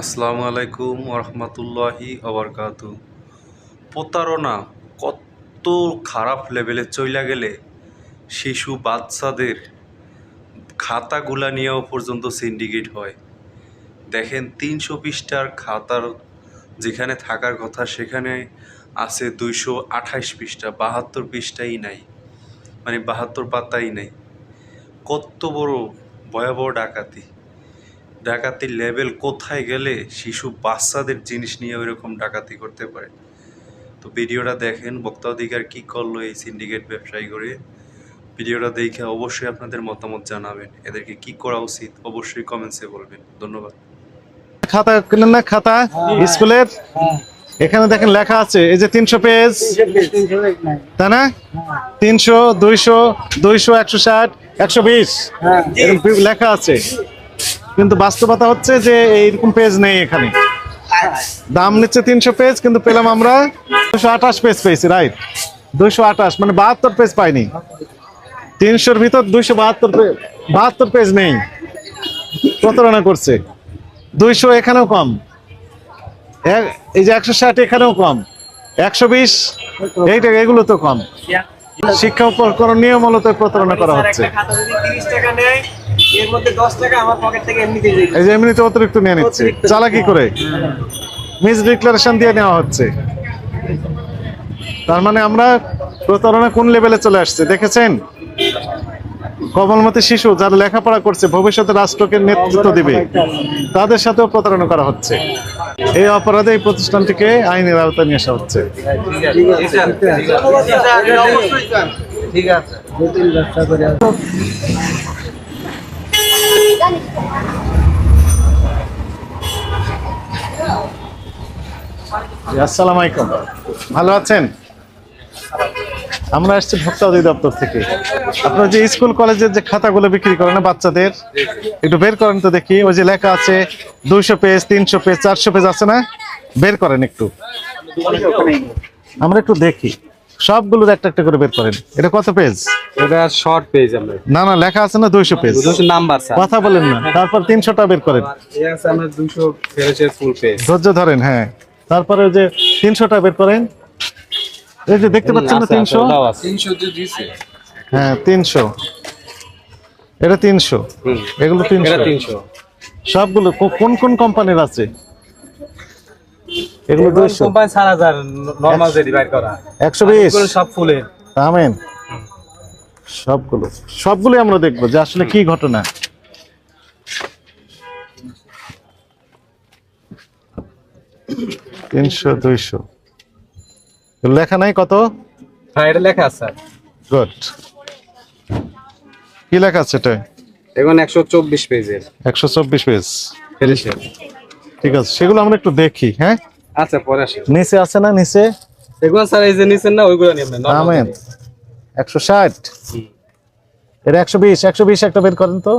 আসসালামু আলাইকুম ওরহমতুল্লাহি আবরকাতু প্রতারণা কত খারাপ লেভেলে চইলা গেলে শিশু বাচ্চাদের খাতাগুলা নিয়েও পর্যন্ত সিন্ডিকেট হয়। দেখেন তিনশো পৃষ্ঠার খাতার যেখানে থাকার কথা সেখানে আছে দুইশো আঠাইশ পৃষ্ঠা, বাহাত্তর পৃষ্ঠাই নাই। মানে বাহাত্তর পাতাই নাই। কত বড় ভয়াবহ ডাকাতি। ডাকাতির লেভেল কোথায় গেলে শিশু বাচ্চাদের জিনিস নিয়ে ওইরকম ডাকাতি করতে পারে? তো ভিডিওটা দেখেন বক্তা অধিকার কী করল এই সিন্ডিকেট ব্যবসায়ী করে? ভিডিওটা দেখে অবশ্যই আপনাদের মতামত জানাবেন। এদেরকে কি করা উচিত? অবশ্যই কমেন্টসে বলবেন। ধন্যবাদ। খাতা কিনেন না? খাতা? স্কুলের এখানে দেখেন লেখা আছে এই যে তিনশো পেজ তাই না? তিনশো দুইশো দুইশো একশো ষাট একশো বিশ। লেখা আছে। কিন্তু বাস্তবতা হচ্ছে যে এইরকম পেজ নেই এখানে। দাম নিচ্ছে তিনশো পেজ কিন্তু পেলাম আমরা দুশো আঠাশ পেজ পেয়েছি রাইট দুইশো আঠাশ মানে বাহাত্তর পেজ পাইনি। তিনশোর ভিতর দুইশো বাহাত্তর বাহাত্তর পেজ নেই। প্রতারণা করছে। দুইশো এখানেও কম। এই যে একশো ষাট এখানেও কম। একশো বিশ, এইটা এগুলো তো কম। শিক্ষা উপকরণ নিয়ে মূলত প্রতারণা করা হচ্ছে। একটা খাতা যদি 30 টাকা নেয় এর মধ্যে 10 টাকা আমার পকেট থেকে এমনিতেই এই যে এমনিতে অতিরিক্ত নিয়ে নিচ্ছে। চালাকি করে? মিস ডিক্লারেশন দিয়ে নেওয়া হচ্ছে। তার মানে আমরা প্রতারণা কোন লেভেলে চলে আসছে দেখেছেন? কমলমতি শিশু যারা লেখাপড়া করছে ভবিষ্যতে রাষ্ট্রকে নেতৃত্ব দিবে তাদের সাথেও প্রতারণা করা হচ্ছে। এই অপরাধে এই প্রতিষ্ঠানটিকে আইনের আওতায় নিয়ে আসা হচ্ছে। জি, আসসালামু আলাইকুম। ভালো আছেন? আমরা আসছি ভোক্তা অধিদপ্তর থেকে। আপনার যে স্কুল, কলেজের যে খাতাগুলো বিক্রি করেন বাচ্চাদের, একটু বের করেন তো দেখি। ওই যে লেখা আছে, দুইশো পেজ, তিনশো পেজ, চারশো পেজ আছে না? বের করেন একটু। আমরা একটু দেখি। সবগুলোর একটা একটা করে বের করেন। এটা কত পেজ এটা শর্ট পেজ আমরা। না না লেখা আছে না দুইশো পেজ দুশো নাম্বার স্যার। কথা বলেন না। তারপর তিনশোটা বের করেন। এই আছে আমরা দুশো ফেরেছে ফুল পেজ ধৈর্য ধরেন হ্যাঁ। তারপরে ওই যে তিনশোটা বের করেন। এই যে দেখতে পাচ্ছেন না তিনশো? তিনশো যে দিছে। হ্যাঁ তিনশো। এটা তিনশো। হুম। এগুলো এটা তিনশো। তিনশো সবগুলো কোন কোন কোম্পানির আছে? এগুলো দুইশো। কোম্পানি চার হাজার নর্মাল যে ডিভাইড করা। একশো বিশ। এগুলো সব ফুলের। আমেন। সবগুলো। সবগুলো আমরা দেখব যে আসলে কি ঘটনা। তিনশো দুইশো। লেখা নাই কত? হ্যাঁ এটা লেখা আছে। গুড। কি লেখা আছে এটা? এখন একশো চব্বিশ পেজের। একশো চব্বিশ পেজ। ঠিক আছে সেগুলো আমরা একটু দেখি হ্যাঁ? আচ্ছা পরে আসি। নিচে আছে না নিচে? এগুলো স্যার এই যে নিছেন না ওইগুলো নিয়ে আমেন। একশো ষাট। এটা একশো বিশ একশো বিশ একটা বের করেন তো।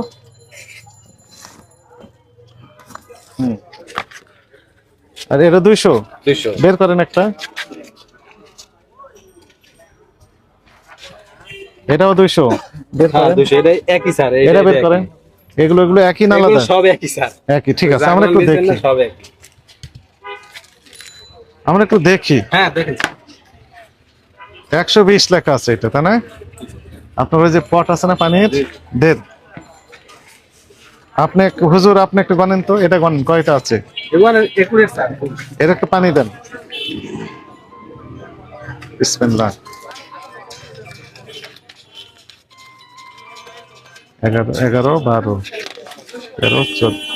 হুম। আর এটা দুইশো? দুইশো। বের করেন একটা। এটাও দুইশো। বের হ্যাঁ করেন। দুইশো। এটা একই স্যার এটা বের করেন। এগুলো এগুলো একই না আলাদা? সব একই স্যার। একই ঠিক আছে। আমরা একটু দেখি। সব একই। আমরা একটু দেখি। হ্যাঁ দেখেন একশো বিশ লেখা আছে এটা তাই না? আপনার ওই যে পট আছে না পানির? দেন আপনি হুজুর আপনি একটু গনেন তো এটা গনেন কয়টা আছে? এর একটু পানি দেন। বিসমিল্লাহ। এগারো এগারো বারো তেরো চোদ্দ।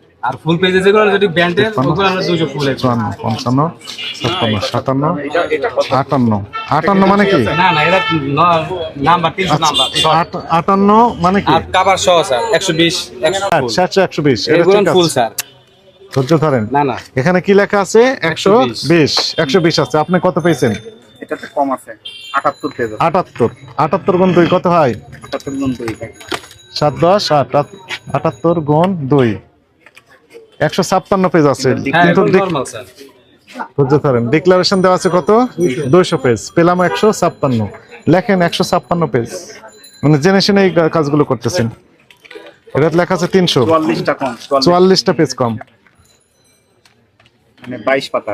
আর ফুল পেজে যেগুলো যদি ব্যান্ডের ওগুলো আমরা দুশো ফুলের চুয়ান্ন পঞ্চান্ন ছাপ্পান্ন সাতান্ন আটান্ন। আটান্ন মানে কি? না না এটা নাম্বার তিনশো নাম্বার আট- আটান্ন মানে কি? আর কাবার সহ স্যার একশো বিশ একশো ফুল সাতশো একশো বিশ এটা এগুলো ফুল স্যার। ধৈর্য ধরেন। না না। এখানে কি লেখা আছে? একশো বিশ। একশো বিশ আছে। আপনি কত পেয়েছেন? এটাতে কম আছে। আটাত্তর পেজ আটাত্তর। আটাত্তর গুণ দুই কত হয়? আটাত্তর গুণ দুই সাত দশ আট আটাত্তর গুণ দুই। একশো ছাপ্পান্ন পেজ আছে। কিন্তু ডিক্লারেশন দেওয়া আছে কত? দুইশো পেজ পেলাম একশো ছাপ্পান্ন। লেখেন একশো ছাপ্পান্ন পেজ মানে জেনে শুনে এই কাজগুলো করতেছেন। এটা লেখা আছে তিনশো। চুয়াল্লিশটা চুয়াল্লিশটা পেজ কম। মানে বাইশ পাতা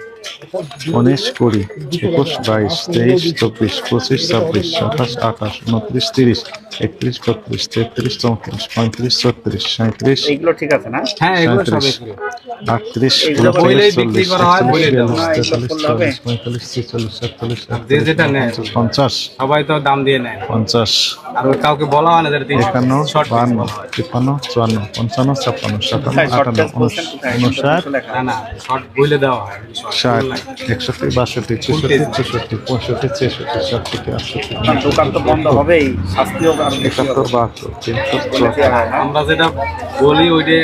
উনিশ কুড়ি একুশ বাইশ তেইশ চব্বিশ পঁচিশ ছাব্বিশ সাতাশ আঠাশ উনত্রিশ তিরিশ একত্রিশ বত্রিশ তেত্রিশ চৌত্রিশ পঁয়ত্রিশ ছত্রিশ সাঁত্রিশ এইগুলো ঠিক আছে না? হ্যাঁ এগুলো সাঁত্রিশ আটত্রিশ উনত্রিশ চল্লিশ একচল্লিশ বিয়াল্লিশ তেতাল্লিশ চল্লিশ পঁয়তাল্লিশ ছেচল্লিশ সাতচল্লিশ যেটা নেয়। পঞ্চাশ সবাই তো দাম দিয়ে নেয়। পঞ্চাশ আর কাউকে বলা হয় না একান্ন বান্ন তিপ্পান্ন চুয়ান্ন পঞ্চান্ন ছাপ্পান্ন সাতান্ন আটান্ন উনষাট ষাট। একষট্টি বাষট্টি চৌষট্টি চৌষট্টি পঁয়ষট্টি ছেষট্টি সাতষট্টি আটষট্টি একাত্তর। বাহাত্তর তিনশো হয়? আমরা যেটা বলি ওইটা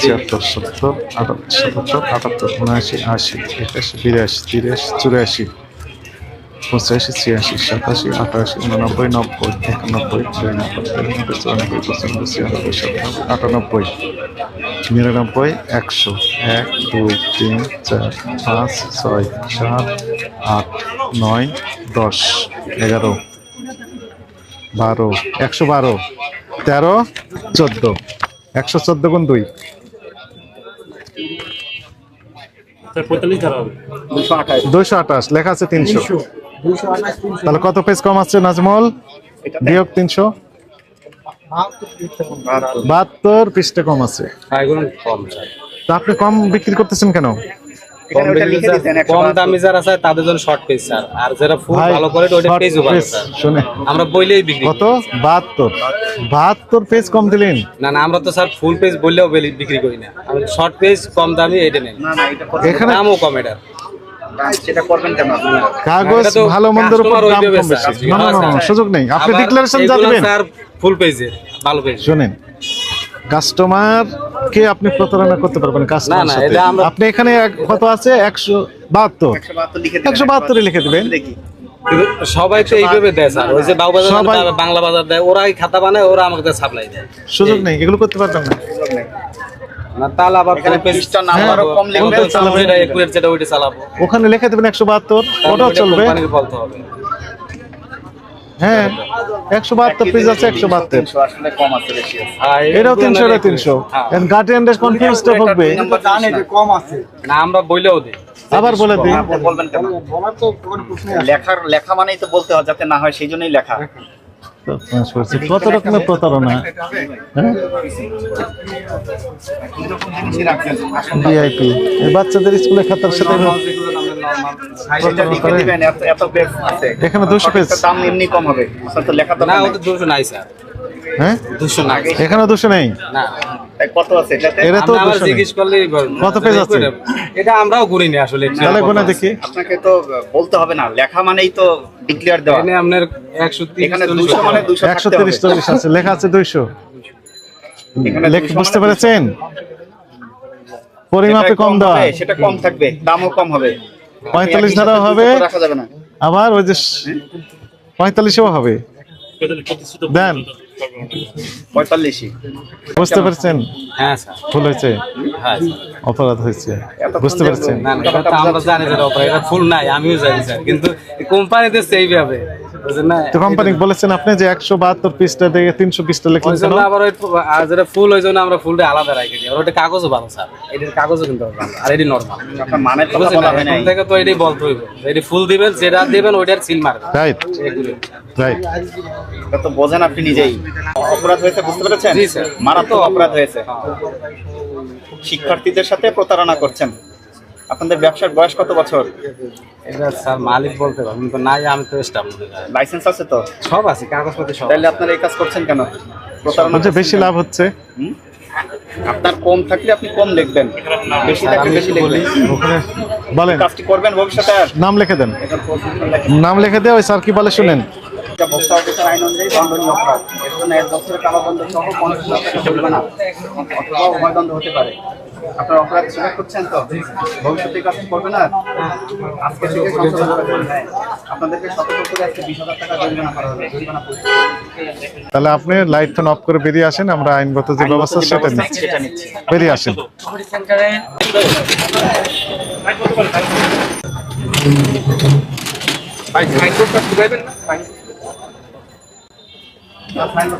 ছিয়াত্তর সত্তর আটাত্তর সাতাত্তর আটাত্তর উনআশি আশি একাশি বিরাশি তিরাশি চুরাশি পঁচাশি ছিয়াশি সাতাশি আটাশি উননব্বই নব্বই একানব্বই বিরানব্বই তিরানব্বই চুরানব্বই পঁচানব্বই ছিয়ানব্বই সাতানব্বই আটানব্বই নিরানব্বই একশো এক দুই তিন চার পাঁচ ছয় সাত আট নয় দশ এগারো বারো একশো বারো তেরো চোদ্দ একশো চোদ্দ গুণ দুই। দুশো দুইশো আঠাশ লেখা আছে তিনশো। তাহলে কত পেজ কম আছে নাজমল? বিয়োগ তিনশো? বাহাত্তর। পৃষ্ঠে কম। আছে। হ্যাঁ, তা আপনি কম বিক্রি করতেছেন কেন? কম দামি যারা চায় তাদের জন্য শর্ট পেজ স্যার। আর যারা ফুল ভালো করে ওইটা পেজও ভালো স্যার। শুনে। আমরা বইলেই বিক্রি কত? বাহাত্তর। বাহাত্তর পেজ কম দিলেন। না না আমরা তো স্যার ফুল পেজ বললেও বিক্রি করি না। আমি শর্ট পেজ কম দামি এটা নেন না না এটা এখানে দামও কম এটার না, সেটা করবেন কেন কাগজ ভালো মন্দের উপর দাম কম বেশি। না না, না, না, সুযোগ নেই। আপনি ডিক্লারেশন যা দিবেন। ফুল পেজের ভালো পেজ শুনেন কাস্টমার কে আপনি প্রতারণা করতে পারবেন কাস্টমার সাথে। আপনি এখানে এক- কত আছে? একশো বাহাত্তর। একশো বাহাত্তর লিখে দিবেন সবাই তো এইভাবে দেয় স্যার। ওই যে মানে বাংলা বাজার দেয় ওরাই খাতা বানায় ওরা আমাকে সাপ্লাই দেয়। সুযোগ নেই এগুলো করতে পারবেন না। সুযোগ নেই। না আবার নাম্বারও হ্যাঁ, কম লিখবেন যেটা একুরের যেটা ওইটা চালাবো। ওখানে লিখে দেবেন একশো বাহাত্তর ওটাও চলবে। কোম্পানিকে বলতে হবে। হ্যাঁ একশো বাহাত্তর পিস আছে একশো বাহাত্তর। তিনশো আসলে কম আছে বেশি আছে। আর এটাও তিনশো এটা। তিনশো। হ্যাঁ। গার্ডিয়ানদের কনফিউজটা হবে দুই নম্বর জিনিস না। না আমরা বইলেও দিই। আবার বলে দিই। বলবেন কেন? লেখার লেখা মানেই তো বলতে হয় যাতে না হয় সেই জন্যই লেখা। কত রকমের প্রতারণা? হ্যাঁ? ভিআইপি বাচ্চাদের স্কুলে খাতার সাথে এখানে দুশো পেজ। দাম এমনি কম হবে লেখা তো না দুশো নাই স্যার। হ্যাঁ? দুশো নাই। এখানে দুশো নেই? না। কত আছে এটাতে? এরা তো আপনি আবার দুশো নেই জিজ্ঞেস করলেই কত page আছে? এটা আমরাও ঘুরিনি আসলে। তাহলে গোনা দেখি? আপনাকে তো বলতে হবে না লেখা মানেই তো ডিক্লেয়ার দেওয়া। এখানে আপনার মানে আছে লেখা আছে এখানে লেখ বুঝতে মানে পেরেছেন? পরিমাপে কম দেওয়া সেটা কম থাকবে দামও কম হবে। পঁয়তাল্লিশ একই ধারা হবে। রাখা যাবে না। আবার ওই যে পঁয়তাল্লিশেও হবে। দেন। পঁয়তাল্লিশই। বুঝতে পেরেছেন? হ্যাঁ স্যার। ভুল হয়েছে? হ্যাঁ অপরাধ হয়েছে। বুঝতে যে- পেরেছেন? না। না এটা তো আমরা জানি যে অপার ফুল নাই আমিও জানি স্যার। কিন্তু কোম্পানিতে সেইভাবে বুঝলেন তো কোম্পানি বলেছেন আপনি যে একশো বাহাত্তর পিসটা থেকে তিনশো পিসটা লিখলেন ওই জন্য আবার আর যেটা ফুল ওই জন্য আমরা ফুলটা আলাদা রাখি দিই। আর ওটা কাগজও ভালো স্যার। এটার কাগজও কিন্তু আর এটি নর্মাল আপনার মানের কথা বুঝলেন বলা না? হয় নাই। এখন থেকে তো এটাই বলতে হইব। এটি ফুল দিবেন যেটা দিবেন ওইটার সিল মারবেন। রাইট রাইট এটা তো বোঝেন আপনি নিজেই। অপরাধ হয়েছে বুঝতে পেরেছেন? মারাত্মক অপরাধ হয়েছে। শিক্ষার্থীদের সাথে প্রতারণা করছেন। আপনাদের ব্যবসার বয়স কত বছর? এটা স্যার মালিক বলতে পারবেন তো নাই আমি তো স্টাফ লাইসেন্স আছে তো? সব আছে কাগজপত্র সব তাহলে আপনারা এই কাজ করছেন কেন? প্রতারণা বেশি লাভ হচ্ছে। হুম? আপনার কম থাকলে আপনি কম লিখবেন। বেশি থাকলে বেশি লিখবেন। বলেন। কাজটি করবেন ভবিষ্যতে নাম লিখে দেন। নাম লিখে দিয়ে ওই স্যার কি বলে শুনেন? এটা ভোক্তা অফিসার আইন অনুযায়ী দণ্ডনীয় অপরাধ এর জন্য এক বছরের কারাদণ্ড সহ পঞ্চাশ লাখ টাকা জরিমানা অথবা উভয়দণ্ড হতে পারে আপনার অপরাধ স্বীকার করছেন তো ভবিষ্যতে আর আজকে থেকে সংশোধন করবেন হ্যাঁ আপনাদেরকে সতর্ক করে আজকে বিশ হাজার টাকা জরিমানা করা হবে জরিমানা তাহলে আপনি লাইট ফোন অফ করে বেরিয়ে আসেন আমরা আইনগত যে ব্যবস্থা সেটা নিচ্ছি বেরিয়ে আসেন ভাই সাইনবোর্ডটা ঢুকাইবেন না Apa yang lo?